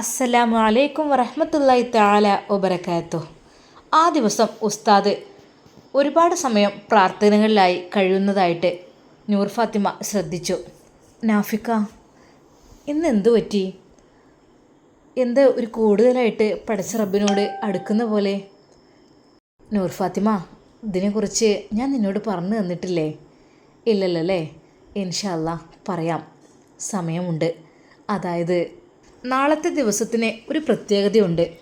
അസ്സലാമു അലൈക്കും വറഹമത്തല്ലായി താല ഒബരക്കാത്തു ആ ദിവസം ഉസ്താദ് ഒരുപാട് സമയം പ്രാർത്ഥനകളിലായി കഴിയുന്നതായിട്ട് നൂർ ഫാത്തിമ ശ്രദ്ധിച്ചു. നാഫിക്ക ഇന്ന് എന്തു പറ്റി? എന്ത് ഒരു കൂടുതലായിട്ട് പഠിച്ച റബ്ബിനോട് അടുക്കുന്ന പോലെ? നൂർ ഫാത്തിമ ഇതിനെക്കുറിച്ച് ഞാൻ നിന്നോട് പറഞ്ഞു തന്നിട്ടില്ലേ? ഇല്ലല്ലോ അല്ലേ ഇൻഷല്ല പറയാം. സമയമുണ്ട്. അതായത് നാളത്തെ ദിവസത്തിന് ഒരു പ്രത്യേകതയുണ്ട്.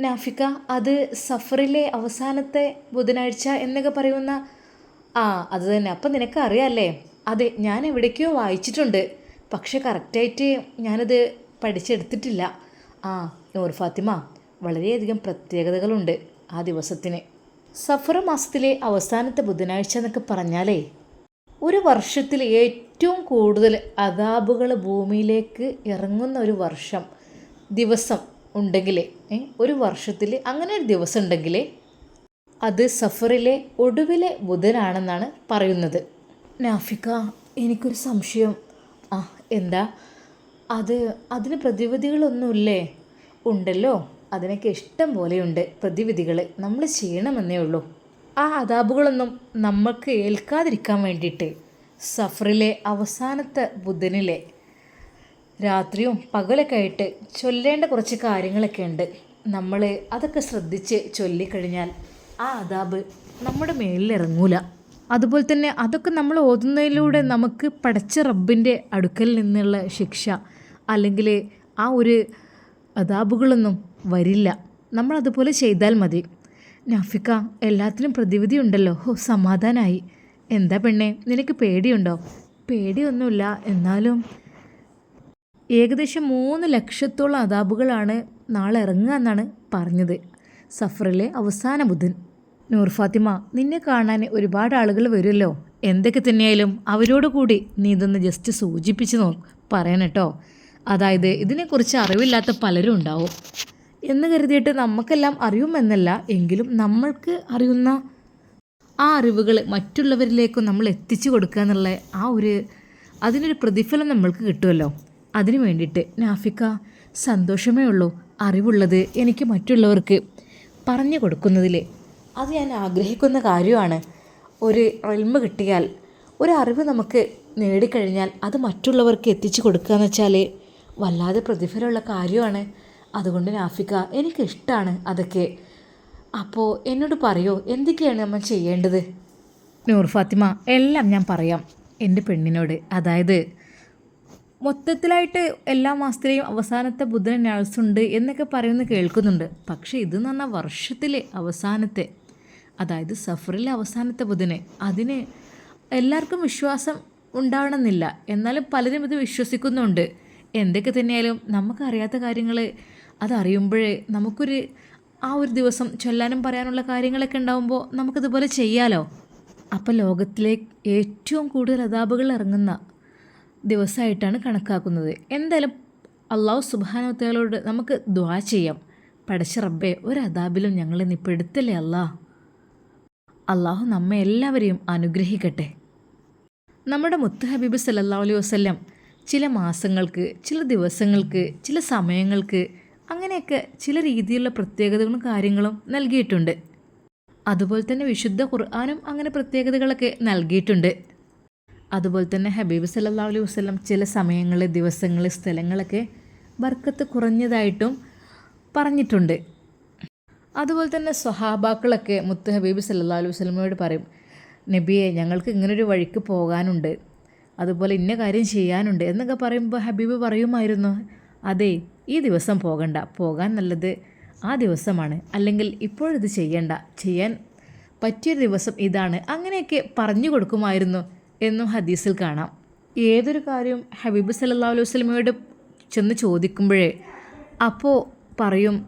നാഫിക്ക അത് സഫറിലെ അവസാനത്തെ ബുധനാഴ്ച എന്നൊക്കെ പറയുന്ന ആ അത് തന്നെ. അപ്പം നിനക്ക് അറിയാമല്ലേ അതെ ഞാൻ എവിടേക്കോ വായിച്ചിട്ടുണ്ട്. പക്ഷെ കറക്റ്റായിട്ട് ഞാനത് പഠിച്ചെടുത്തിട്ടില്ല. ആ നൂർ ഫാത്തിമ വളരെയധികം പ്രത്യേകതകളുണ്ട് ആ ദിവസത്തിന്. സഫർ മാസത്തിലെ അവസാനത്തെ ബുധനാഴ്ച എന്നൊക്കെ പറഞ്ഞാലേ ഒരു വർഷത്തിൽ ഏറ്റവും കൂടുതൽ അതാബുകൾ ഭൂമിയിലേക്ക് ഇറങ്ങുന്ന ഒരു വർഷം ദിവസം ഉണ്ടെങ്കിൽ ഒരു വർഷത്തിൽ അങ്ങനെ ഒരു ദിവസം ഉണ്ടെങ്കിൽ അത് സഫറിലെ ഒടുവിലെ ബുധനാണെന്നാണ് പറയുന്നത്. നാഫിക്ക എനിക്കൊരു സംശയം. ആ എന്താ? അത് അതിന് പ്രതിവിധികളൊന്നുമില്ലേ? ഉണ്ടല്ലോ. അതിനൊക്കെ ഇഷ്ടം പോലെയുണ്ട് പ്രതിവിധികൾ നമ്മൾ ചെയ്യണമെന്നേ ഉള്ളൂ. ആ അതാബുകളൊന്നും നമുക്ക് ഏൽക്കാതിരിക്കാൻ വേണ്ടിയിട്ട് സഫറിലെ അവസാനത്തെ ബുധനിലെ രാത്രിയും പകലൊക്കെ ആയിട്ട് ചൊല്ലേണ്ട കുറച്ച് കാര്യങ്ങളൊക്കെ ഉണ്ട്. നമ്മൾ അതൊക്കെ ശ്രദ്ധിച്ച് ചൊല്ലിക്കഴിഞ്ഞാൽ ആ അതാബ് നമ്മുടെ മേലിലിറങ്ങൂല അതുപോലെ തന്നെ അതൊക്കെ നമ്മൾ ഓതുന്നതിലൂടെ നമുക്ക് പടച്ച റബ്ബിന്റെ അടുക്കൽ നിന്നുള്ള ശിക്ഷ അല്ലെങ്കിൽ ആ ഒരു അതാബുകളൊന്നും വരില്ല. നമ്മളതുപോലെ ചെയ്താൽ മതി. നാഫിക്ക എല്ലാത്തിനും പ്രതിവിധി ഉണ്ടല്ലോ. ഹോ സമാധാനമായി എന്താ പെണ്ണെ നിനക്ക് പേടിയുണ്ടോ? പേടിയൊന്നുമില്ല എന്നാലും. ഏകദേശം മൂന്ന് ലക്ഷത്തോളം അതാബുകളാണ് നാളെ ഇറങ്ങുക എന്നാണ് പറഞ്ഞത് സഫറിലെ അവസാന ബുധൻ. നൂർ ഫാത്തിമ നിന്നെ കാണാൻ ഒരുപാട് ആളുകൾ വരുമല്ലോ. എന്തൊക്കെ തന്നെയായാലും അവരോട് കൂടി നീ ഇതൊന്ന് ജസ്റ്റ് സൂചിപ്പിച്ച് നോ പറയണട്ടോ അതായത് ഇതിനെക്കുറിച്ച് അറിവില്ലാത്ത പലരും ഉണ്ടാവും. എന്ന് കരുതിയിട്ട് നമുക്കെല്ലാം അറിയുമെന്നല്ല എങ്കിലും നമ്മൾക്ക് അറിയുന്ന ആ അറിവുകൾ മറ്റുള്ളവരിലേക്കും നമ്മൾ എത്തിച്ചു കൊടുക്കുക എന്നുള്ള ആ ഒരു അതിനൊരു പ്രതിഫലം നമ്മൾക്ക് കിട്ടുമല്ലോ. അതിനു വേണ്ടിയിട്ട് നാഫിക്ക സന്തോഷമേ ഉള്ളൂ. അറിവുള്ളത് എനിക്ക് മറ്റുള്ളവർക്ക് പറഞ്ഞു കൊടുക്കുന്നതിൽ. അത് ഞാൻ ആഗ്രഹിക്കുന്ന കാര്യമാണ്. ഒരു റിൽമ കിട്ടിയാൽ ഒരു അറിവ് നമുക്ക് നേടിക്കഴിഞ്ഞാൽ അത് മറ്റുള്ളവർക്ക് എത്തിച്ചു കൊടുക്കുക എന്ന് വെച്ചാൽ വല്ലാതെ പ്രതിഫലമുള്ള കാര്യമാണ്. അതുകൊണ്ട് നാഫിക്ക എനിക്കിഷ്ടമാണ് അതൊക്കെ. അപ്പോൾ എന്നോട് പറയോ എന്തൊക്കെയാണ് നമ്മൾ ചെയ്യേണ്ടത്? നൂർ ഫാത്തിമ എല്ലാം ഞാൻ പറയാം എന്റെ പെണ്ണിനോട്. അതായത് മൊത്തത്തിലായിട്ട് എല്ലാ മാസത്തിലെയും അവസാനത്തെ ബുധൻ ഉണ്ട് എന്നൊക്കെ പറയുന്നത് കേൾക്കുന്നുണ്ട്. പക്ഷേ ഇത് പറഞ്ഞാൽ വർഷത്തിലെ അവസാനത്തെ അതായത് സഫറിലെ അവസാനത്തെ ബുധനെ. അതിന് എല്ലാവർക്കും വിശ്വാസം ഉണ്ടാവണമെന്നില്ല. എന്നാലും പലരും ഇത് വിശ്വസിക്കുന്നുണ്ട്. എന്തൊക്കെ തന്നെയായാലും നമുക്കറിയാത്ത കാര്യങ്ങൾ അതറിയുമ്പോഴേ നമുക്കൊരു ആ ഒരു ദിവസം ചൊല്ലാനും പറയാനുള്ള കാര്യങ്ങളൊക്കെ ഉണ്ടാകുമ്പോൾ നമുക്കിതുപോലെ ചെയ്യാലോ? അപ്പോൾ ലോകത്തിലെ ഏറ്റവും കൂടുതൽ അതാപുകൾ ഇറങ്ങുന്ന ദിവസമായിട്ടാണ് കണക്കാക്കുന്നത്. എന്തായാലും അള്ളാഹു സുബാനോത്തകളോട് നമുക്ക് ദ്വാ ചെയ്യാം. പടച്ച റബ്ബെ ഒരു അതാബിലും ഞങ്ങളെ നീ പെടുത്തല്ലേ അള്ളാഹു നമ്മെ എല്ലാവരെയും അനുഗ്രഹിക്കട്ടെ. നമ്മുടെ മുത്ത് ഹബീബ് സല്ലാ അലൈഹി വസ്ല്ലാം ചില മാസങ്ങൾക്ക് ചില ദിവസങ്ങൾക്ക് ചില സമയങ്ങൾക്ക് അങ്ങനെയൊക്കെ ചില രീതിയിലുള്ള പ്രത്യേകതകളും കാര്യങ്ങളും നൽകിയിട്ടുണ്ട്. അതുപോലെ തന്നെ വിശുദ്ധ ഖുർആാനും അങ്ങനെ പ്രത്യേകതകളൊക്കെ നൽകിയിട്ടുണ്ട്. അതുപോലെ തന്നെ ഹബീബ് സല്ലാ അലൈഹി വസ്ലം ചില സമയങ്ങൾ ദിവസങ്ങൾ സ്ഥലങ്ങളൊക്കെ ബർക്കത്ത് കുറഞ്ഞതായിട്ടും പറഞ്ഞിട്ടുണ്ട്. അതുപോലെ തന്നെ സ്വഹാബാക്കളൊക്കെ മുത്ത് ഹബീബ് സല്ലാ അലൈഹി വസ്ലമയോട് പറയും നബിയെ ഞങ്ങൾക്ക് ഇങ്ങനൊരു വഴിക്ക് പോകാനുണ്ട്. അതുപോലെ ഇന്ന കാര്യം ചെയ്യാനുണ്ട് എന്നൊക്കെ പറയുമ്പോൾ ഹബീബ് പറയുമായിരുന്നു. അതെ ഈ ദിവസം പോകണ്ട. പോകാൻ നല്ലത് ആ ദിവസമാണ്. അല്ലെങ്കിൽ ഇപ്പോഴിത് ചെയ്യണ്ട. ചെയ്യാൻ പറ്റിയൊരു ദിവസം ഇതാണ്. അങ്ങനെയൊക്കെ പറഞ്ഞു കൊടുക്കുമായിരുന്നു എന്നും ഹദീസിൽ കാണാം. ഏതൊരു കാര്യവും ഹബീബ് സല്ലാ അലൈഹി വസ്ലമയോട് ചെന്ന് ചോദിക്കുമ്പോഴേ അപ്പോൾ പറയും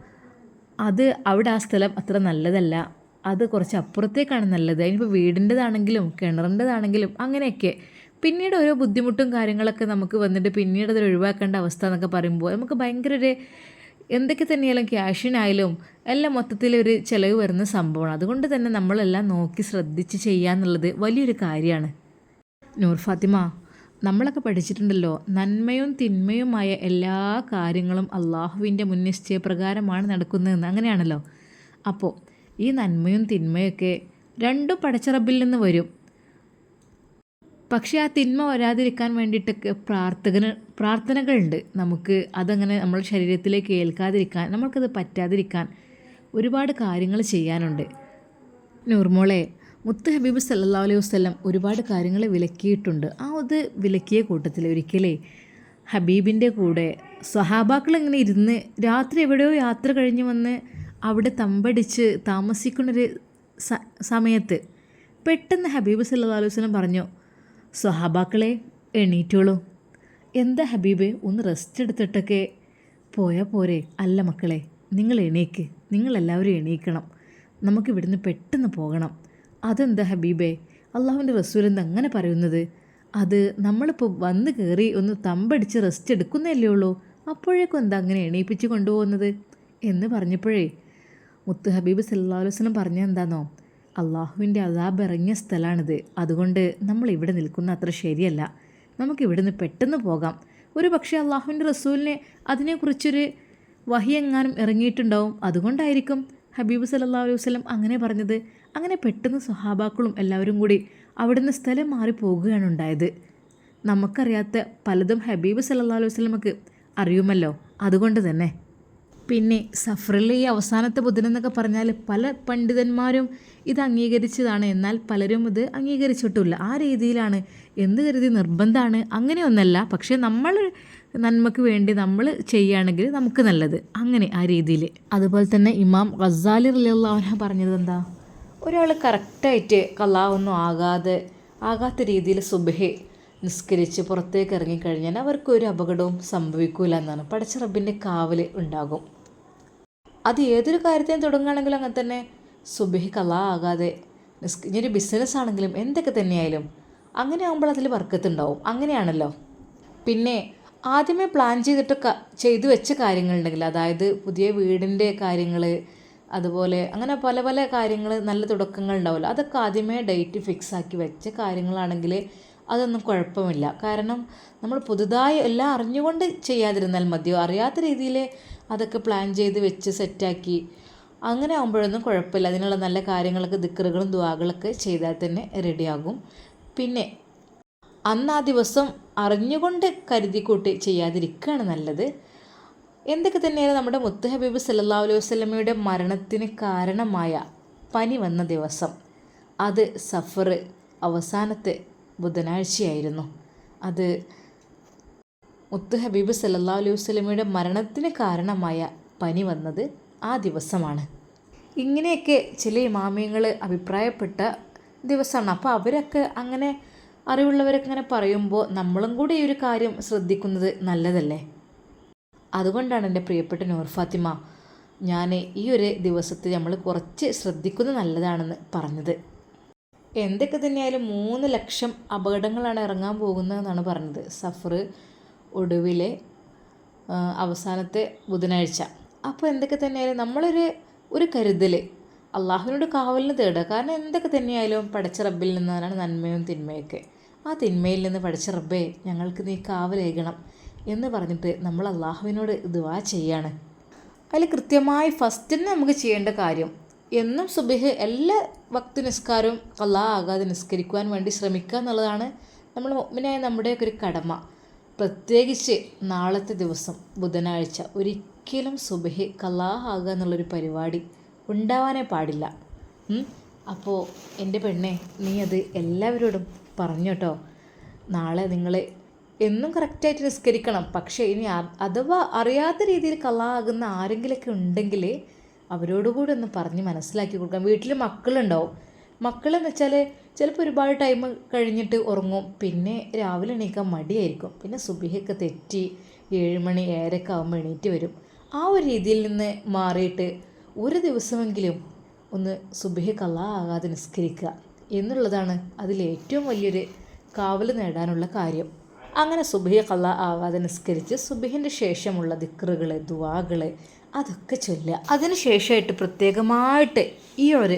അത് അവിടെ ആ സ്ഥലം അത്ര നല്ലതല്ല. അത് കുറച്ച് അപ്പുറത്തേക്കാണ് നല്ലത്. അതിനിപ്പോൾ വീടിന്റെതാണെങ്കിലും കിണറിന്റെതാണെങ്കിലും അങ്ങനെയൊക്കെ പിന്നീട് ഓരോ ബുദ്ധിമുട്ടും കാര്യങ്ങളൊക്കെ നമുക്ക് വന്നിട്ട് പിന്നീട് അത് ഒഴിവാക്കേണ്ട അവസ്ഥ എന്നൊക്കെ പറയുമ്പോൾ നമുക്ക് ഭയങ്കര ഒരു എന്തൊക്കെ തന്നെയാലും ക്യാഷിനായാലും എല്ലാം മൊത്തത്തിൽ ഒരു ചിലവ് വരുന്ന സംഭവമാണ്. അതുകൊണ്ട് തന്നെ നമ്മളെല്ലാം നോക്കി ശ്രദ്ധിച്ച് ചെയ്യുക എന്നുള്ളത് വലിയൊരു കാര്യമാണ്. നൂർ ഫാത്തിമ നമ്മളൊക്കെ പഠിച്ചിട്ടുണ്ടല്ലോ നന്മയും തിന്മയുമായ എല്ലാ കാര്യങ്ങളും അള്ളാഹുവിന്റെ മുൻനിശ്ചയപ്രകാരമാണ് നടക്കുന്നതെന്ന് അങ്ങനെയാണല്ലോ. അപ്പോൾ ഈ നന്മയും തിന്മയൊക്കെ രണ്ടും പടച്ചറബിൽ നിന്ന് വരും. പക്ഷേ ആ തിന്മ വരാതിരിക്കാൻ വേണ്ടിയിട്ടൊക്കെ പ്രാർത്ഥന പ്രാർത്ഥനകളുണ്ട്. നമുക്ക് അതങ്ങനെ നമ്മുടെ ശരീരത്തിലേക്ക് ഏൽക്കാതിരിക്കാൻ നമ്മൾക്കത് പറ്റാതിരിക്കാൻ ഒരുപാട് കാര്യങ്ങൾ ചെയ്യാനുണ്ട്. നൂർമോളെ മുത്ത് ഹബീബ് സല്ലാ അലൈഹി വസ്ലം ഒരുപാട് കാര്യങ്ങൾ വിലക്കിയിട്ടുണ്ട്. ആ അത് വിലക്കിയ കൂട്ടത്തിൽ ഒരിക്കലേ ഹബീബിന്റെ കൂടെ സ്വഹാബാക്കൾ ഇങ്ങനെ ഇരുന്ന് രാത്രി എവിടെയോ യാത്ര കഴിഞ്ഞ് വന്ന് അവിടെ തമ്പടിച്ച് താമസിക്കുന്നൊരു സമയത്ത് പെട്ടെന്ന് ഹബീബ് സല്ലാ അലൈഹി വസ്ലം പറഞ്ഞു സ്വഹാബാക്കളെ എണീറ്റോളൂ. എന്താ ഹബീബെ ഒന്ന് റെസ്റ്റ് എടുത്തിട്ടൊക്കെ പോയാൽ പോരെ. അല്ല മക്കളെ നിങ്ങൾ എണീക്ക്. നിങ്ങളെല്ലാവരും എണീക്കണം. നമുക്ക് ഇവിടുന്ന് പെട്ടെന്ന് പോകണം. അതെന്താ ഹബീബെ? അള്ളാഹുവിന്റെ റസൂൽ എന്താ അങ്ങനെ പറയുന്നത്? അത് നമ്മളിപ്പോൾ വന്ന് കയറി ഒന്ന് തമ്പടിച്ച് റെസ്റ്റ് എടുക്കുന്നതല്ലേ ഉള്ളൂ. അപ്പോഴേക്കും എന്താ അങ്ങനെ എണീപ്പിച്ച് കൊണ്ടുപോകുന്നത്? എന്ന് പറഞ്ഞപ്പോഴേ മുത്ത് ഹബീബ് സല്ലാ വസ്ലം പറഞ്ഞ എന്താണോ അള്ളാഹുവിന്റെ അതാബ് ഇറങ്ങിയ സ്ഥലമാണിത്. അതുകൊണ്ട് നമ്മൾ ഇവിടെ നിൽക്കുന്ന അത്ര ശരിയല്ല. നമുക്ക് ഇവിടുന്ന് പെട്ടെന്ന് പോകാം. ഒരു പക്ഷേ അള്ളാഹുവിന്റെ റസൂലിനെ അതിനെക്കുറിച്ചൊരു വഹിയെങ്ങാനും ഇറങ്ങിയിട്ടുണ്ടാവും. അതുകൊണ്ടായിരിക്കും ഹബീബ് സല്ലാ അലൈഹി വസ്ലം അങ്ങനെ പറഞ്ഞത്. അങ്ങനെ പെട്ടെന്ന് സ്വഹാബാക്കളും എല്ലാവരും കൂടി അവിടുന്ന് സ്ഥലം മാറി പോകുകയാണ് ഉണ്ടായത്. നമുക്കറിയാത്ത പലതും ഹബീബ് സല്ലാ അലൈഹി വസ്ലമക്ക് അറിയുമല്ലോ. അതുകൊണ്ട് തന്നെ. പിന്നെ സഫറിലെ ഈ അവസാനത്തെ ബുധൻ എന്നൊക്കെ പറഞ്ഞാൽ പല പണ്ഡിതന്മാരും ഇത് അംഗീകരിച്ചതാണ്. എന്നാൽ പലരും ഇത് അംഗീകരിച്ചിട്ടില്ല ആ രീതിയിലാണ് എന്ത് കരുതി? നിർബന്ധമാണ്. അങ്ങനെയൊന്നല്ല. പക്ഷേ നമ്മൾ നന്മക്ക് വേണ്ടി നമ്മൾ ചെയ്യുകയാണെങ്കിൽ നമുക്ക് നല്ലത്. അങ്ങനെ ആ രീതിയിൽ. അതുപോലെ തന്നെ ഇമാം ഗസാലി റലിയുള്ള പറഞ്ഞത് എന്താ? ഒരാൾ കറക്റ്റായിട്ട് കലാവൊന്നും ആകാതെ ആകാത്ത രീതിയിൽ സുബഹെ നിസ്കരിച്ച് പുറത്തേക്ക് ഇറങ്ങിക്കഴിഞ്ഞാൽ അവർക്കൊരു അപകടവും സംഭവിക്കൂല എന്നാണ്. പടച്ച റബ്ബിന്റെ കാവൽ ഉണ്ടാകും. അത് ഏതൊരു കാര്യത്തിനും തുടങ്ങുകയാണെങ്കിലും അങ്ങനെ തന്നെ സുബഹി കലാ ആകാതെ നിസ്ക ഇനി ഒരു ബിസിനസ് ആണെങ്കിലും എന്തൊക്കെ തന്നെയായാലും അങ്ങനെ ആകുമ്പോൾ അതിൽ വർക്കത്തുണ്ടാവും അങ്ങനെയാണല്ലോ. പിന്നെ ആദ്യമേ പ്ലാൻ ചെയ്തിട്ട് ചെയ്തു വെച്ച കാര്യങ്ങളുണ്ടെങ്കിൽ അതായത് പുതിയ വീടിന്റെ കാര്യങ്ങൾ അതുപോലെ അങ്ങനെ പല പല കാര്യങ്ങൾ നല്ല തുടക്കങ്ങൾ ഉണ്ടാവുമല്ലോ. അതൊക്കെ ആദ്യമേ ഡേറ്റ് ഫിക്സ് ആക്കി വെച്ച കാര്യങ്ങളാണെങ്കിൽ അതൊന്നും കുഴപ്പമില്ല. കാരണം നമ്മൾ പുതുതായി എല്ലാം അറിഞ്ഞുകൊണ്ട് ചെയ്യാതിരുന്നാൽ മതിയോ? അറിയാത്ത രീതിയിൽ അതൊക്കെ പ്ലാൻ ചെയ്ത് വെച്ച് സെറ്റാക്കി അങ്ങനെ ആകുമ്പോഴൊന്നും കുഴപ്പമില്ല. അതിനുള്ള നല്ല കാര്യങ്ങളൊക്കെ ദിക്കറുകളും ദുവാകളൊക്കെ ചെയ്താൽ തന്നെ റെഡിയാകും പിന്നെ അന്ന് ആ ദിവസം അറിഞ്ഞുകൊണ്ട് കരുതിക്കൂട്ടി ചെയ്യാതിരിക്കുകയാണ് നല്ലത്. എന്തൊക്കെ തന്നെയാണ് നമ്മുടെ മുത്ത് ഹബീബ് സല്ലാ അലൈഹി വസ്ലമയുടെ മരണത്തിന് കാരണമായ പനി വന്ന ദിവസം. അത് സഫർ അവസാനത്തെ ബുധനാഴ്ചയായിരുന്നു. അത് മുത്ത് ഹബീബ് സല്ലാ അലൈഹി വസ്ലമയുടെ മരണത്തിന് കാരണമായ പനി വന്നത് ആ ദിവസമാണ്. ഇങ്ങനെയൊക്കെ ചില ഇമാമിയങ്ങൾ അഭിപ്രായപ്പെട്ട ദിവസമാണ്. അപ്പോൾ അവരൊക്കെ അങ്ങനെ അറിവുള്ളവരൊക്കെ അങ്ങനെ പറയുമ്പോൾ നമ്മളും കൂടി ഈ ഒരു കാര്യം ശ്രദ്ധിക്കുന്നത് നല്ലതല്ലേ? അതുകൊണ്ടാണ് എന്റെ പ്രിയപ്പെട്ട നൂർ ഫാത്തിമ ഞാൻ ഈ ഒരു ദിവസത്തെ നമ്മൾ കുറച്ച് ശ്രദ്ധിക്കുന്നത് നല്ലതാണെന്ന് പറഞ്ഞത്. എന്തൊക്കെ തന്നെയായാലും മൂന്ന് ലക്ഷം അപകടങ്ങളാണ് ഇറങ്ങാൻ പോകുന്നതെന്നാണ് പറഞ്ഞത്. സഫർ ഒടുവിലെ അവസാനത്തെ ബുധനാഴ്ച. അപ്പോൾ എന്തൊക്കെ തന്നെയായാലും നമ്മളൊരു ഒരു കരുതൽ അള്ളാഹുവിനോട് കാവലിന് തേടുക. കാരണം എന്തൊക്കെ തന്നെയായാലും പഠിച്ച റബ്ബിൽ നിന്നാണ് നന്മയും തിന്മയൊക്കെ. ആ തിന്മയിൽ നിന്ന് പഠിച്ച റബ്ബേ ഞങ്ങൾക്ക് നീ കാവലേകണം എന്ന് പറഞ്ഞിട്ട് നമ്മൾ അള്ളാഹുവിനോട് ദുവാ ചെയ്യാണ്. അതിൽ കൃത്യമായി ഫസ്റ്റ് തന്നെ നമുക്ക് ചെയ്യേണ്ട കാര്യം എന്നും സുബിഹ് എല്ലാ ഭക്തി നിസ്കാരവും അള്ളാഹ് ആകാതെ നിസ്കരിക്കുവാൻ വേണ്ടി ശ്രമിക്കുക എന്നുള്ളതാണ് നമ്മൾ മുമ്പിനായ നമ്മുടെയൊക്കെ ഒരു കടമ. പ്രത്യേകിച്ച് നാളത്തെ ദിവസം ബുധനാഴ്ച ഒരിക്കലും സുബഹി ആകുക എന്നുള്ളൊരു പരിപാടി ഉണ്ടാവാനേ പാടില്ല. അപ്പോൾ എന്റെ പെണ്ണെ നീ അത് എല്ലാവരോടും പറഞ്ഞു കേട്ടോ. നാളെ നിങ്ങൾ എന്നും കറക്റ്റായിട്ട് നിസ്കരിക്കണം. പക്ഷേ ഇനി അഥവാ അറിയാത്ത രീതിയിൽ കലാകുന്ന ആരെങ്കിലൊക്കെ ഉണ്ടെങ്കിൽ അവരോടുകൂടി ഒന്ന് പറഞ്ഞ് മനസ്സിലാക്കി കൊടുക്കാം. വീട്ടിൽ മക്കളുണ്ടാവും. മക്കളെന്ന് വെച്ചാൽ ചിലപ്പോൾ ഒരുപാട് ടൈം കഴിഞ്ഞിട്ട് ഉറങ്ങും. പിന്നെ രാവിലെ എണീക്കാൻ മടിയായിരിക്കും. പിന്നെ സുബിഹയൊക്കെ തെറ്റി ഏഴ് മണി ആകുമ്പോൾ എണീറ്റ് വരും. ആ ഒരു രീതിയിൽ നിന്ന് മാറിയിട്ട് ഒരു ദിവസമെങ്കിലും ഒന്ന് സുബിഹ കള്ളാകാതെ നിസ്കരിക്കുക എന്നുള്ളതാണ് അതിലേറ്റവും വലിയൊരു കാവൽ നേടാനുള്ള കാര്യം. അങ്ങനെ സുബിഹ കള്ള ആകാതെ നിസ്കരിച്ച് സുബിഹിന്റെ ശേഷമുള്ള ദിക്റുകൾ ദുവാകൾ അതൊക്കെ ചൊല്ലുക. അതിന് ശേഷമായിട്ട് പ്രത്യേകമായിട്ട് ഈ ഒരു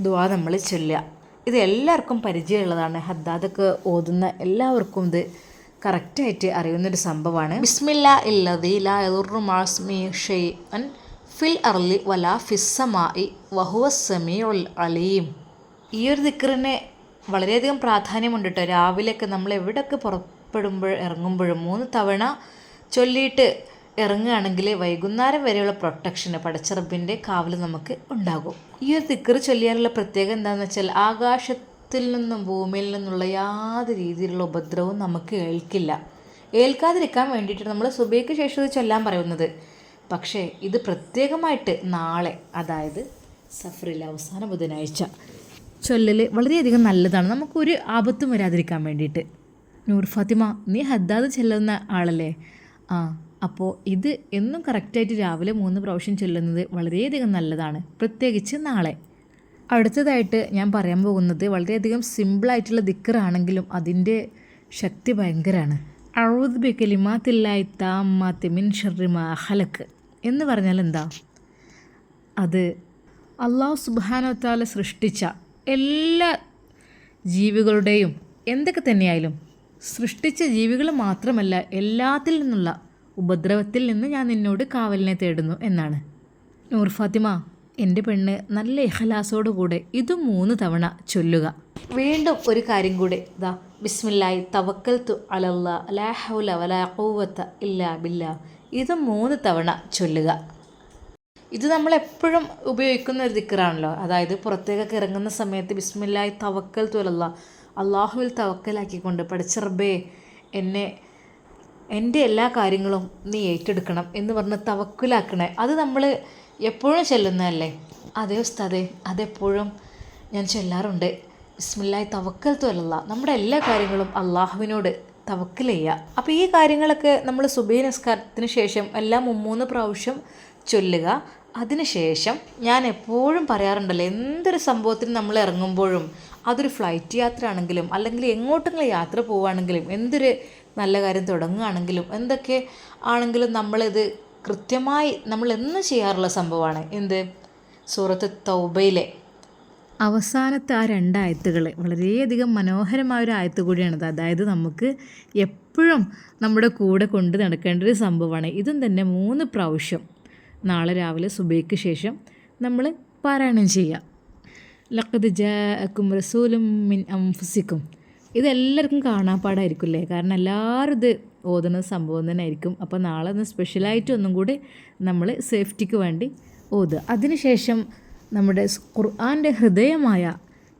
ദുവാ നമ്മൾ ചൊല്ലുക. ഇത് എല്ലാവർക്കും പരിചയമുള്ളതാണ്. ഹദ്ദാദൊക്കെ ഓതുന്ന എല്ലാവർക്കും ഇത് കറക്റ്റായിട്ട് അറിയുന്നൊരു സംഭവമാണ്. ബിസ്മില്ല ഇല്ലതി ലാ ഷൈഅൻ ഫിൽ അർലി വലാ ഫിസ്സമായി വഹുവ സമീഉൽ അലീം. ഈ ഒരു ദിക്കറിന് വളരെയധികം പ്രാധാന്യമുണ്ട് കേട്ടോ രാവിലെയൊക്കെ നമ്മൾ എവിടെയൊക്കെ പുറപ്പെടുമ്പോൾ ഇറങ്ങുമ്പോഴും മൂന്ന് തവണ ചൊല്ലിയിട്ട് ഇറങ്ങുകയാണെങ്കിൽ വൈകുന്നേരം വരെയുള്ള പ്രൊട്ടക്ഷന് പടച്ചിറപ്പിന്റെ കാവൽ നമുക്ക് ഉണ്ടാകും. ഈ ഒരു തിക്കറ് ചൊല്ലിയാലുള്ള പ്രത്യേകത എന്താണെന്ന് വെച്ചാൽ ആകാശത്തിൽ നിന്നും ഭൂമിയിൽ നിന്നുള്ള യാതൊരു രീതിയിലുള്ള ഉപദ്രവവും നമുക്ക് ഏൽക്കില്ല. ഏൽക്കാതിരിക്കാൻ വേണ്ടിയിട്ട് നമ്മൾ സുബൈക്ക് ശേഷം ഇത് ചൊല്ലാൻ പറയുന്നത്. പക്ഷേ ഇത് പ്രത്യേകമായിട്ട് നാളെ അതായത് സഫറിലെ അവസാന ബുധനാഴ്ച ചൊല്ലൽ വളരെയധികം നല്ലതാണ്. നമുക്കൊരു ആപത്തും വരാതിരിക്കാൻ വേണ്ടിയിട്ട്. നൂർ ഫാത്തിമ നീ ഹദ്ദാദ് ചെല്ലുന്ന ആളല്ലേ? ആ അപ്പോൾ ഇത് എന്നും കറക്റ്റായിട്ട് രാവിലെ മൂന്ന് പ്രാവശ്യം ചെല്ലുന്നത് വളരെയധികം നല്ലതാണ്. പ്രത്യേകിച്ച് നാളെ. അടുത്തതായിട്ട് ഞാൻ പറയാൻ പോകുന്നത് വളരെയധികം സിമ്പിളായിട്ടുള്ള ദിക്കറാണെങ്കിലും അതിന്റെ ശക്തി ഭയങ്കരമാണ് അഴുത് ബിക്കലിമാത്തില്ലായി താമാത്തി മിൻ ഷെറിമാ ഹലക്ക് എന്ന് പറഞ്ഞാൽ എന്താ? അത് അള്ളാഹു സുബാനോത്താല സൃഷ്ടിച്ച എല്ലാ ജീവികളുടെയും എന്തൊക്കെ തന്നെയായാലും സൃഷ്ടിച്ച ജീവികൾ മാത്രമല്ല എല്ലാത്തിൽ നിന്നുള്ള ഉപദ്രവത്തിൽ നിന്ന് ഞാൻ നിന്നോട് കാവലിനെ തേടുന്നു എന്നാണ്. നൂർ ഫാത്തിമ എന്റെ പെണ്ണ് നല്ല ഇഹലാസോടുകൂടെ ഇത് മൂന്ന് തവണ ചൊല്ലുക. വീണ്ടും ഒരു കാര്യം കൂടെ. ഇതാ ബിസ്മില്ലായി തവക്കൽ തു അലല്ല ലാ ഹൗല വലാ ഖുവത്ത ഇല്ലാ ബില്ലാ. ഇത് മൂന്ന് തവണ ചൊല്ലുക. ഇത് നമ്മൾ എപ്പോഴും ഉപയോഗിക്കുന്ന ഒരു ദിക്കറാണല്ലോ അതായത് പുറത്തേക്കൊക്കെ ഇറങ്ങുന്ന സമയത്ത് ബിസ്മില്ലായി തവക്കൽ തുലല്ല അള്ളാഹുവിൽ തവക്കലാക്കിക്കൊണ്ട് പഠിച്ചറബേ എന്നെ എന്റെ എല്ലാ കാര്യങ്ങളും നീ ഏറ്റെടുക്കണം എന്ന് പറഞ്ഞ് തവക്കുലാക്കണേ. അത് നമ്മൾ എപ്പോഴും ചെല്ലുന്നതല്ലേ? അതേ ഉസ്താദേ അതെപ്പോഴും ഞാൻ ചെല്ലാറുണ്ട്. ബിസ്മില്ലായി തവക്കൽ തുലല്ല നമ്മുടെ എല്ലാ കാര്യങ്ങളും അള്ളാഹുവിനോട് തവക്കൽ ചെയ്യുക അപ്പോൾ ഈ കാര്യങ്ങളൊക്കെ നമ്മൾ സുബൈ നിസ്കാരത്തിന് ശേഷം എല്ലാം മുമ്മൂന്ന് പ്രാവശ്യം ചൊല്ലുക. അതിനുശേഷം ഞാൻ എപ്പോഴും പറയാറുണ്ടല്ലോ എന്തൊരു സംഭവത്തിന് നമ്മൾ ഇറങ്ങുമ്പോഴും അതൊരു ഫ്ലൈറ്റ് യാത്ര ആണെങ്കിലും അല്ലെങ്കിൽ എങ്ങോട്ടെങ്കിലും യാത്ര പോവുകയാണെങ്കിലും എന്തൊരു നല്ല കാര്യം തുടങ്ങുകയാണെങ്കിലും എന്തൊക്കെ ആണെങ്കിലും നമ്മളിത് കൃത്യമായി നമ്മൾ എന്ന് ചെയ്യാറുള്ള സംഭവമാണ്? എന്ത്? സൂറത്ത് തൗബയിലെ. അവസാനത്തെ ആ രണ്ടായത്തുകൾ വളരെയധികം മനോഹരമായ ഒരു ആയത്ത് കൂടിയാണത്. അതായത് നമുക്ക് എപ്പോഴും നമ്മുടെ കൂടെ കൊണ്ട് നടക്കേണ്ട ഒരു സംഭവമാണ്. ഇതും തന്നെ മൂന്ന് പ്രാവശ്യം. നാളെ രാവിലെ സുബൈക്ക് ശേഷം നമ്മൾ പാരായണം ചെയ്യുക ലക്കത് ജാക്കും റസൂലും മിൻ അംഫസിക്കും ഇതെല്ലാവർക്കും കാണാപ്പാടായിരിക്കും അല്ലേ കാരണം എല്ലാവരും ഇത് ഓതുന്ന സംഭവം തന്നെ ആയിരിക്കും. അപ്പോൾ നാളെ ഒന്ന് സ്പെഷ്യലായിട്ട് ഒന്നും കൂടി നമ്മൾ സേഫ്റ്റിക്ക് വേണ്ടി ഓതുക. അതിനുശേഷം നമ്മുടെ ഖുർആന്റെ ഹൃദയമായ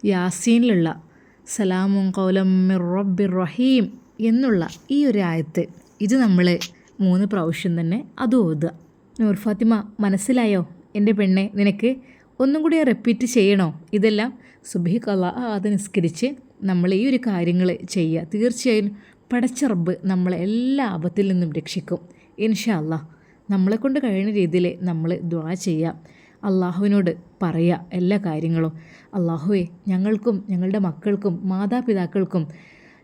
യാസീനിലുള്ള സലാമും കൗലം മിർ റബ്ബിർ റഹീം എന്നുള്ള ഈ ഒരു ആയത്ത് ഇത് നമ്മൾ മൂന്ന് പ്രാവശ്യം തന്നെ അത് ഓതുക. നൂർ ഫാത്തിമ മനസ്സിലായോ? എന്റെ പെണ്ണെ നിനക്ക് ഒന്നും കൂടി റിപ്പീറ്റ് ചെയ്യണോ? ഇതെല്ലാം സുബി കല അത് നിസ്കരിച്ച് നമ്മൾ ഈ ഒരു കാര്യങ്ങൾ ചെയ്യുക തീർച്ചയായും പടച്ചറബ് നമ്മളെ എല്ലാ ആപത്തിൽ നിന്നും രക്ഷിക്കും. ഇൻഷാ അല്ലാ നമ്മളെ കൊണ്ട് കഴിയുന്ന രീതിയിൽ നമ്മൾ ദ്വാ ചെയ്യുക അള്ളാഹുവിനോട് പറയുക എല്ലാ കാര്യങ്ങളും. അള്ളാഹുവെ ഞങ്ങൾക്കും ഞങ്ങളുടെ മക്കൾക്കും മാതാപിതാക്കൾക്കും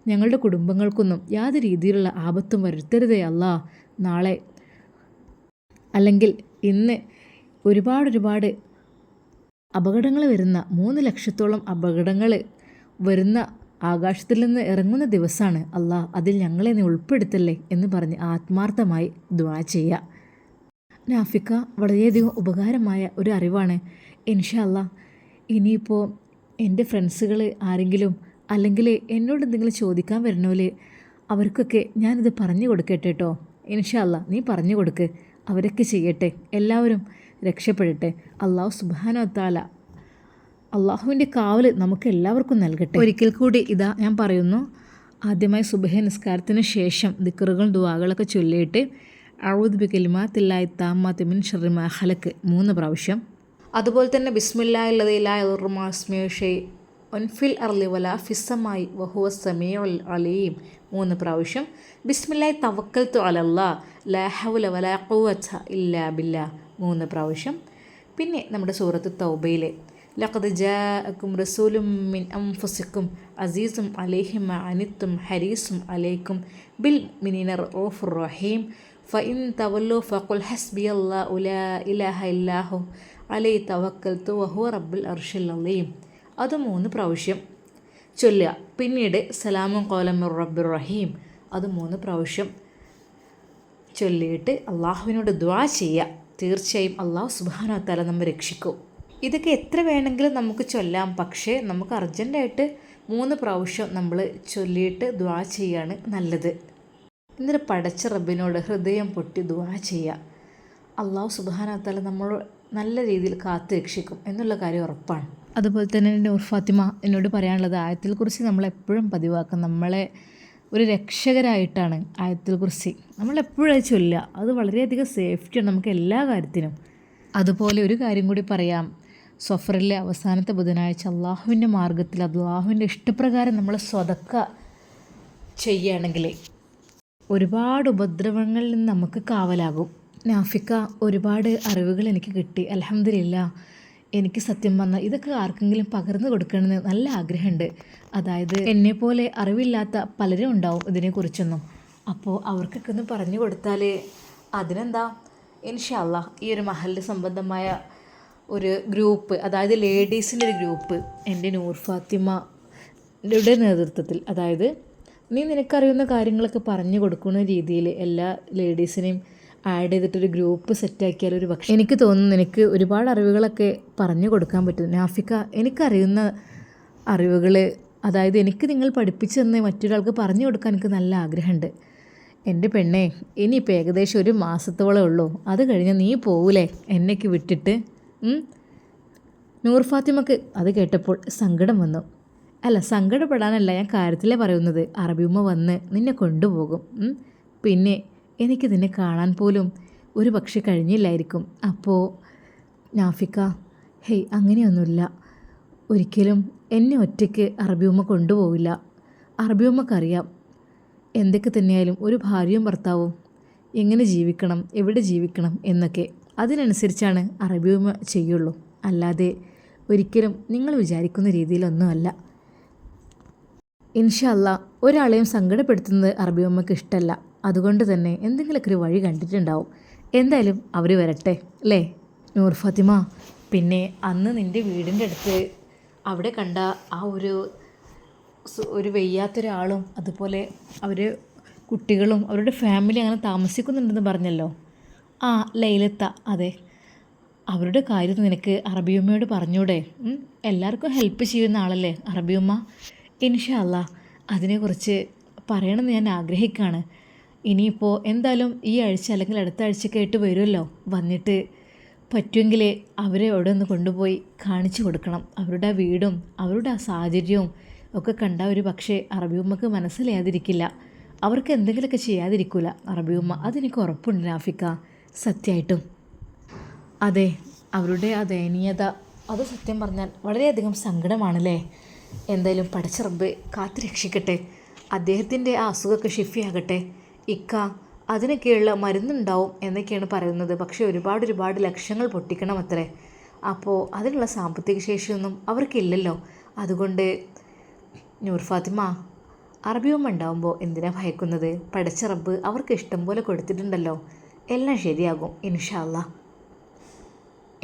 ഞങ്ങളുടെ കുടുംബങ്ങൾക്കൊന്നും യാതൊരു രീതിയിലുള്ള ആപത്തും വരുത്തരുതേ അല്ലാ. നാളെ അല്ലെങ്കിൽ ഇന്ന് ഒരുപാട് ഒരുപാട് അപകടങ്ങൾ വരുന്ന മൂന്ന് ലക്ഷത്തോളം അപകടങ്ങൾ വരുന്ന ആകാശത്തിൽ നിന്ന് ഇറങ്ങുന്ന ദിവസമാണ്. അള്ളാഹ് അതിൽ ഞങ്ങളെ നീ ഉൾപ്പെടുത്തല്ലേ എന്ന് പറഞ്ഞ് ആത്മാർത്ഥമായി ദ്വാ ചെയ്യുക നാഫിക്ക വളരെയധികം ഉപകാരമായ ഒരു അറിവാണ്. ഇൻഷാ അല്ലാ ഇനിയിപ്പോൾ എന്റെ ഫ്രണ്ട്സുകൾ ആരെങ്കിലും അല്ലെങ്കിൽ എന്നോട് എന്തെങ്കിലും ചോദിക്കാൻ വരണോൽ അവർക്കൊക്കെ ഞാനിത് പറഞ്ഞു കൊടുക്കട്ടെ കേട്ടോ ഇൻഷാ അല്ലാ നീ പറഞ്ഞു കൊടുക്ക്. അവരൊക്കെ ചെയ്യട്ടെ. എല്ലാവരും രക്ഷപ്പെടട്ടെ. അള്ളാഹു സുബാനോ താല അള്ളാഹുവിന്റെ കാവൽ നമുക്ക് എല്ലാവർക്കും നൽകട്ടെ. ഒരിക്കൽ കൂടി ഇതാ ഞാൻ പറയുന്നു. ആദ്യമായി സുബഹ നിസ്കാരത്തിന് ശേഷം ദിക്കറുകൾ ദുവാകളൊക്കെ ചൊല്ലിയിട്ട് അഴുദ് ബി തില്ലായി താമാത്തി മിൻ ഷറിമ ഹലക്ക് മൂന്ന് പ്രാവശ്യം. അതുപോലെ തന്നെ ബിസ്മില്ലാഹില്ലതിലാസ്മേഷെ ഒൻഫിൽ അർലി വല ഫിസമായി വഹുവ സമീഉൽ അലീം മൂന്ന് പ്രാവശ്യം. ബിസ്മില്ലായി തവക്കൽ തു അലല്ലാ ലാ ഹൗല വലാ ഇല്ലാ ബില്ല മൂന്ന് പ്രാവശ്യം. പിന്നെ നമ്മുടെ സൂറത്ത് തൗബയിലെ ലഖദ് ജാഅക്കും റസൂലും മിൻ അംഫുസിക്കും അസീസും അലൈഹിം അനിത്തും ഹരീസും അലൈക്കും ബിൽ മിനിന റഊഫുർ റഹീം ഫഇൻ തവല്ലു ഫഖുൽ ഹസ്ബി ലാ ഇലാഹ ഇല്ലാഹു അലൈ തവക്കൽത്തു വഹുവ റബ്ബുൽ അർഷിൽ അലീം അത് മൂന്ന് പ്രാവശ്യം ചൊല്ലുക. പിന്നീട് സലാമും കോലം റബ്ബുർ റഹീം. അത് മൂന്ന് പ്രാവശ്യം ചൊല്ലിയിട്ട് അള്ളാഹുവിനോട് ദ്വാ ചെയ്യുക. തീർച്ചയായും അള്ളാഹു സുബാനോ തല നമ്മെ രക്ഷിക്കും. ഇതൊക്കെ എത്ര വേണമെങ്കിലും നമുക്ക് ചൊല്ലാം. പക്ഷേ നമുക്ക് അർജന്റായിട്ട് മൂന്ന് പ്രാവശ്യം നമ്മൾ ചൊല്ലിയിട്ട് ദ്വാ ചെയ്യാണ് നല്ലത്. എന്നിട്ട് പടച്ച റബ്ബിനോട് ഹൃദയം പൊട്ടി ദ്വാ ചെയ്യുക അള്ളാഹു സുബാനത്താൽ നമ്മൾ നല്ല രീതിയിൽ കാത്തു രക്ഷിക്കും എന്നുള്ള കാര്യം ഉറപ്പാണ്. അതുപോലെ തന്നെ നൂർ ഫാത്തിമ എന്നോട് പറയാനുള്ളത് ആയത്തിൽ കുറിച്ച് നമ്മളെപ്പോഴും പതിവാക്കും. നമ്മളെ ഒരു രക്ഷകരായിട്ടാണ് ആയത്തിൽ കുറിച്ച് നമ്മളെപ്പോഴും അത് ചൊല്ലുക. അത് വളരെയധികം സേഫ്റ്റിയാണ് നമുക്ക് എല്ലാ കാര്യത്തിനും. അതുപോലെ ഒരു കാര്യം കൂടി പറയാം. സഫറിലെ അവസാനത്തെ ബുധനാഴ്ച അള്ളാഹുവിന്റെ മാർഗത്തിൽ അള്ളാഹുവിന്റെ ഇഷ്ടപ്രകാരം നമ്മൾ സ്വതക്ക ചെയ്യുകയാണെങ്കിൽ ഒരുപാട് ഉപദ്രവങ്ങളിൽ നിന്ന് നമുക്ക് കാവലാകും. നാഫിക്ക ഒരുപാട് അറിവുകൾ എനിക്ക് കിട്ടി. അലഹമില്ല എനിക്ക് സത്യം വന്ന ഇതൊക്കെ ആർക്കെങ്കിലും പകർന്നു കൊടുക്കണമെന്ന് നല്ല ആഗ്രഹമുണ്ട്. അതായത് എന്നെപ്പോലെ അറിവില്ലാത്ത പലരും ഉണ്ടാവും ഇതിനെക്കുറിച്ചൊന്നും. അപ്പോൾ അവർക്കൊക്കെ ഒന്ന് പറഞ്ഞു കൊടുത്താൽ അതിനെന്താ? ഇൻഷല്ല ഈ ഒരു മഹലിന്റെ സംബന്ധമായ ഒരു ഗ്രൂപ്പ് അതായത് ലേഡീസിന്റെ ഒരു ഗ്രൂപ്പ് എന്റെ നൂർ ഫാത്തിമയുടെ നേതൃത്വത്തിൽ. അതായത് നീ നിനക്കറിയുന്ന കാര്യങ്ങളൊക്കെ പറഞ്ഞു കൊടുക്കുന്ന രീതിയിൽ എല്ലാ ലേഡീസിനെയും ആഡ് ചെയ്തിട്ടൊരു ഗ്രൂപ്പ് സെറ്റാക്കിയാൽ ഒരു പക്ഷേ എനിക്ക് തോന്നുന്നു നിനക്ക് ഒരുപാട് അറിവുകളൊക്കെ പറഞ്ഞു കൊടുക്കാൻ പറ്റും. നാഫിക്ക എനിക്കറിയുന്ന അറിവുകൾ അതായത് എനിക്ക് നിങ്ങൾ പഠിപ്പിച്ചു തന്നെ മറ്റൊരാൾക്ക് പറഞ്ഞു കൊടുക്കാൻ എനിക്ക് നല്ല ആഗ്രഹമുണ്ട്. എന്റെ പെണ്ണേ ഇനിയിപ്പോൾ ഏകദേശം ഒരു മാസത്തോളം ഉള്ളൂ. അത് കഴിഞ്ഞ് നീ പോകൂലേ എന്നേക്ക് വിട്ടിട്ട്? നൂർ ഫാത്തിമക്ക് അത് കേട്ടപ്പോൾ സങ്കടം വന്നു. അല്ല സങ്കടപ്പെടാനല്ല ഞാൻ കാര്യത്തിലേ പറയുന്നത്. അറബിയുമ്മ വന്ന് നിന്നെ കൊണ്ടുപോകും. പിന്നെ എനിക്ക് നിന്നെ കാണാൻ പോലും ഒരു പക്ഷെ കഴിഞ്ഞില്ലായിരിക്കും. അപ്പോൾ നാഫിക്ക ഹേയ് അങ്ങനെയൊന്നുമില്ല. ഒരിക്കലും എന്നെ ഒറ്റയ്ക്ക് അറബിയുമ്മ കൊണ്ടുപോവില്ല. അറബിയുമ്മക്കറിയാം എന്തൊക്കെ തന്നെയായാലും ഒരു ഭാര്യയും ഭർത്താവും എങ്ങനെ ജീവിക്കണം എവിടെ ജീവിക്കണം എന്നൊക്കെ. അതിനനുസരിച്ചാണ് അറബിയുമ്മ ചെയ്യുള്ളൂ. അല്ലാതെ ഒരിക്കലും നിങ്ങൾ വിചാരിക്കുന്ന രീതിയിലൊന്നുമല്ല. ഇൻഷല്ല ഒരാളെയും സങ്കടപ്പെടുത്തുന്നത് അറബിയമ്മക്ക് ഇഷ്ടമല്ല അതുകൊണ്ട് തന്നെ എന്തെങ്കിലുമൊക്കെ ഒരു വഴി കണ്ടിട്ടുണ്ടാവും. എന്തായാലും അവർ വരട്ടെ അല്ലേ? നൂർ ഫാത്തിമ പിന്നെ അന്ന് നിന്റെ വീടിന്റെ അടുത്ത് അവിടെ കണ്ട ആ ഒരു ഒരു വെയ്യാത്തൊരാളും അതുപോലെ അവർ കുട്ടികളും അവരുടെ ഫാമിലി അങ്ങനെ താമസിക്കുന്നുണ്ടെന്ന് പറഞ്ഞല്ലോ. ആ ലൈലത്ത അതെ. അവരുടെ കാര്യം നിനക്ക് അറബിയമ്മയോട് പറഞ്ഞൂടെ? എല്ലാവർക്കും ഹെൽപ്പ് ചെയ്യുന്ന ആളല്ലേ അറബിയമ്മ? ഇൻഷല്ല അതിനെക്കുറിച്ച് പറയണമെന്ന് ഞാൻ ആഗ്രഹിക്കുകയാണ് ഇനിയിപ്പോൾ എന്തായാലും ഈ ആഴ്ച അല്ലെങ്കിൽ അടുത്ത ആഴ്ചയൊക്കെ ആയിട്ട് വരുമല്ലോ. വന്നിട്ട് പറ്റുമെങ്കിൽ അവരെ അവിടെ ഒന്ന് കൊണ്ടുപോയി കാണിച്ചു കൊടുക്കണം. അവരുടെ വീടും അവരുടെ ആ സാഹചര്യവും ഒക്കെ കണ്ട ഒരു പക്ഷേ അറബിയമ്മക്ക് മനസ്സിലാതിരിക്കില്ല അവർക്ക് എന്തെങ്കിലുമൊക്കെ ചെയ്യാതിരിക്കില്ല അറബിയമ്മ. അതെനിക്ക് ഉറപ്പുണ്ട് നാഫിക്ക സത്യമായിട്ടും. അതെ അവരുടെ ആ ദയനീയത അത് സത്യം പറഞ്ഞാൽ വളരെയധികം സങ്കടമാണല്ലേ? എന്തായാലും പടച്ചിറമ്പ് കാത്തു രക്ഷിക്കട്ടെ. അദ്ദേഹത്തിന്റെ ആ അസുഖമൊക്കെ ഷിഫിയാകട്ടെ ഇക്ക അതിനൊക്കെയുള്ള മരുന്നുണ്ടാവും എന്നൊക്കെയാണ് പറയുന്നത്. പക്ഷേ ഒരുപാട് ഒരുപാട് ലക്ഷങ്ങൾ പൊട്ടിക്കണം അത്രേ അപ്പോൾ അതിനുള്ള സാമ്പത്തിക ശേഷിയൊന്നും അവർക്കില്ലല്ലോ. അതുകൊണ്ട് നൂർ ഫാത്തിമ അറബിയമ്മ ഉണ്ടാവുമ്പോൾ എന്തിനാ ഭയക്കുന്നത്? പടച്ച റബ്ബ് അവർക്ക് ഇഷ്ടം പോലെ കൊടുത്തിട്ടുണ്ടല്ലോ. എല്ലാം ശരിയാകും ഇൻഷാല്ല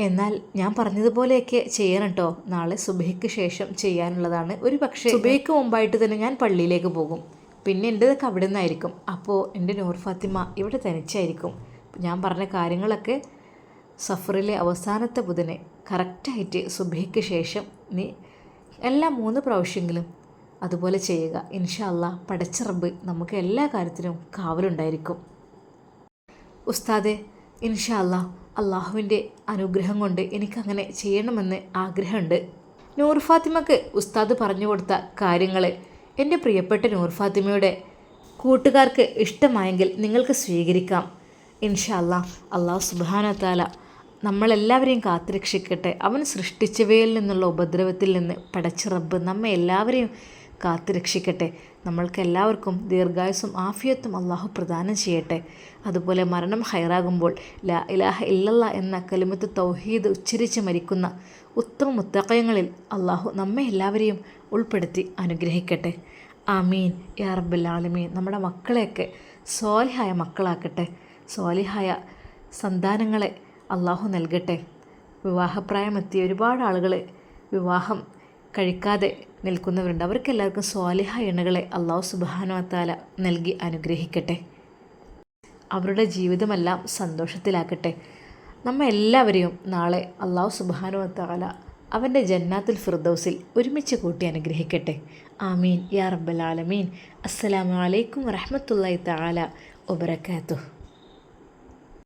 എന്നാൽ ഞാൻ പറഞ്ഞതുപോലെയൊക്കെ ചെയ്യണം കേട്ടോ നാളെ സുബഹയ്ക്ക് ശേഷം ചെയ്യാനുള്ളതാണ് ഒരു പക്ഷേ സുബഹയ്ക്ക് മുമ്പായിട്ട് തന്നെ ഞാൻ പള്ളിയിലേക്ക് പോകും. പിന്നെ എന്റെതൊക്കെ അവിടെ നിന്നായിരിക്കും അപ്പോൾ എന്റെ നൂർ ഫാത്തിമ ഇവിടെ തനിച്ചായിരിക്കും. ഞാൻ പറഞ്ഞ കാര്യങ്ങളൊക്കെ സഫറിലെ അവസാനത്തെ ബുധനെ കറക്റ്റായിട്ട് സുബഹയ്ക്ക് ശേഷം നീ എല്ലാ മൂന്ന് പ്രാവശ്യമെങ്കിലും അതുപോലെ ചെയ്യുക. ഇൻഷാ പടച്ചിറമ്പ് നമുക്ക് എല്ലാ കാര്യത്തിനും കാവലുണ്ടായിരിക്കും. ഉസ്താദെ ഇൻഷാ അല്ലാ അള്ളാഹുവിന്റെ അനുഗ്രഹം കൊണ്ട് എനിക്കങ്ങനെ ചെയ്യണമെന്ന് ആഗ്രഹമുണ്ട്. നൂർ ഫാത്തിമക്ക് ഉസ്താദ് പറഞ്ഞു കൊടുത്ത കാര്യങ്ങൾ എന്റെ പ്രിയപ്പെട്ട നൂർ ഫാത്തിമയുടെ കൂട്ടുകാർക്ക് ഇഷ്ടമായെങ്കിൽ നിങ്ങൾക്ക് സ്വീകരിക്കാം. ഇൻഷാ അല്ലാ അള്ളാഹു സുബാന താല നമ്മളെല്ലാവരെയും കാത്തുരക്ഷിക്കട്ടെ. അവൻ സൃഷ്ടിച്ചവയിൽ നിന്നുള്ള ഉപദ്രവത്തിൽ നിന്ന് പടച്ചിറബ് നമ്മെ എല്ലാവരെയും കാത്തുരക്ഷിക്കട്ടെ. നമ്മൾക്ക് എല്ലാവർക്കും ദീർഘായുസും ആഫിയത്തും അള്ളാഹു പ്രദാനം ചെയ്യട്ടെ. അതുപോലെ മരണം ഹൈറാകുമ്പോൾ ലാ ഇലാഹ ഇല്ലല്ല എന്ന കലിമത്ത് തൗഹീദ് ഉച്ചരിച്ച് മരിക്കുന്ന ഉത്തമ മുത്തക്കയങ്ങളിൽ അള്ളാഹു നമ്മെ എല്ലാവരെയും ഉൾപ്പെടുത്തി അനുഗ്രഹിക്കട്ടെ. ആമീൻ. യാ റബ്ബൽ ആലമീൻ. നമ്മുടെ മക്കളെയൊക്കെ സ്വാലിഹായ മക്കളാക്കട്ടെ. സ്വാലിഹായ സന്താനങ്ങളെ അള്ളാഹു നൽകട്ടെ. വിവാഹപ്രായമെത്തിയ ഒരുപാട് ആളുകൾ വിവാഹം കഴിക്കാതെ നിൽക്കുന്നവരുണ്ട്. അവർക്കെല്ലാവർക്കും സ്വാലിഹ എണ്ണകളെ അള്ളാഹു സുബാനുവത്താല നൽകി അനുഗ്രഹിക്കട്ടെ. അവരുടെ ജീവിതമെല്ലാം സന്തോഷത്തിലാക്കട്ടെ. നമ്മ എല്ലാവരെയും നാളെ അള്ളാഹു സുബാനുവത്താല അവന്റെ ജന്നാത്തുൽ ഫിർദൗസിൽ ഒരുമിച്ച് കൂട്ടി അനുഗ്രഹിക്കട്ടെ. ആമീൻ. യാ റബ്ബൽ ആലമീൻ. അസ്സലാമു അലൈക്കും വറഹ്മത്തുള്ളാഹി തആല വബറകാതുഹു.